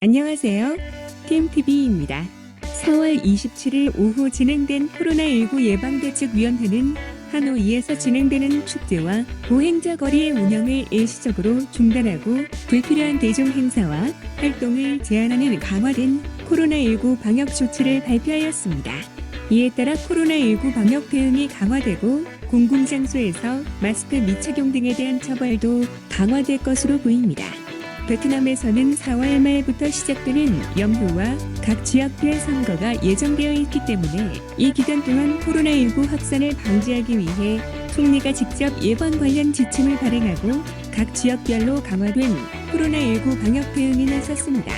안녕하세요. TMTV입니다. 4월 27일 오후 진행된 코로나19 예방대책위원회는 하노이에서 진행되는 축제와 보행자 거리의 운영을 일시적으로 중단하고 불필요한 대중 행사와 활동을 제한하는 강화된 코로나19 방역 조치를 발표하였습니다. 이에 따라 코로나19 방역 대응이 강화되고 공공장소에서 마스크 미착용 등에 대한 처벌도 강화될 것으로 보입니다. 베트남에서는 4월 말부터 시작되는 연휴와 각 지역별 선거가 예정되어 있기 때문에 이 기간 동안 코로나19 확산을 방지하기 위해 총리가 직접 예방 관련 지침을 발행하고 각 지역별로 강화된 코로나19 방역 대응에 나섰습니다.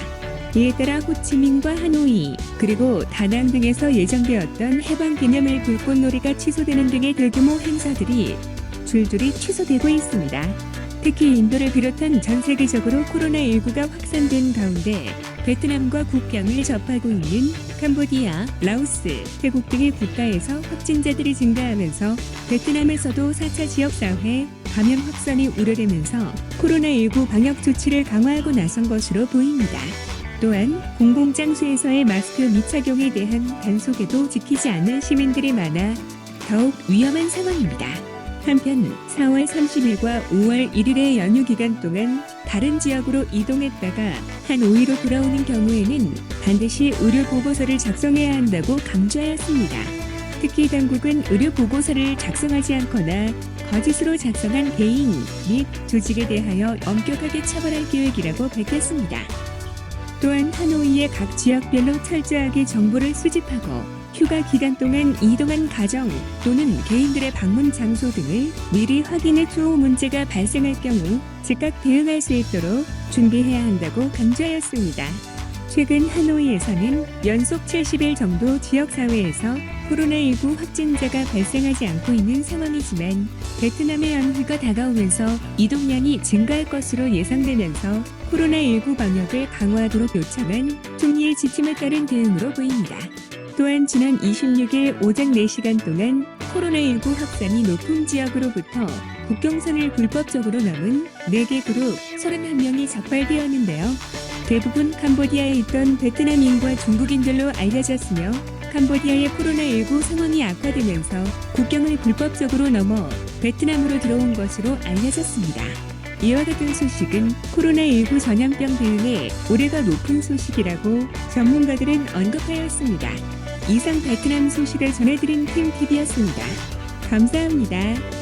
이에 따라 호치민과 하노이 그리고 다낭 등에서 예정되었던 해방 기념일 불꽃놀이가 취소되는 등의 대규모 행사들이 줄줄이 취소되고 있습니다. 특히 인도를 비롯한 전 세계적으로 코로나19가 확산된 가운데 베트남과 국경을 접하고 있는 캄보디아, 라오스, 태국 등의 국가에서 확진자들이 증가하면서 베트남에서도 4차 지역사회 감염 확산이 우려되면서 코로나19 방역 조치를 강화하고 나선 것으로 보입니다. 또한 공공장소에서의 마스크 미착용에 대한 단속에도 지키지 않는 시민들이 많아 더욱 위험한 상황입니다. 한편 4월 30일과 5월 1일의 연휴 기간 동안 다른 지역으로 이동했다가 한 5일로 돌아오는 경우에는 반드시 의료 보고서를 작성해야 한다고 강조하였습니다. 특히 당국은 의료 보고서를 작성하지 않거나 거짓으로 작성한 개인 및 조직에 대하여 엄격하게 처벌할 계획이라고 밝혔습니다. 또한 하노이의 각 지역별로 철저하게 정보를 수집하고 휴가 기간 동안 이동한 가정 또는 개인들의 방문 장소 등을 미리 확인해 주어 문제가 발생할 경우 즉각 대응할 수 있도록 준비해야 한다고 강조하였습니다. 최근 하노이에서는 연속 70일 정도 지역사회에서 코로나19 확진자가 발생하지 않고 있는 상황이지만 베트남의 연휴가 다가오면서 이동량이 증가할 것으로 예상되면서 코로나19 방역을 강화하도록 요청한 총리의 지침에 따른 대응으로 보입니다. 또한 지난 26일 오전 4시간 동안 코로나19 확산이 높은 지역으로부터 국경선을 불법적으로 넘은 4개 그룹 31명이 적발되었는데요. 대부분 캄보디아에 있던 베트남인과 중국인들로 알려졌으며 캄보디아의 코로나19 상황이 악화되면서 국경을 불법적으로 넘어 베트남으로 들어온 것으로 알려졌습니다. 이와 같은 소식은 코로나19 전염병 대응에 올해가 높은 소식이라고 전문가들은 언급하였습니다. 이상 베트남 소식을 전해드린 팀 TV였습니다. 감사합니다.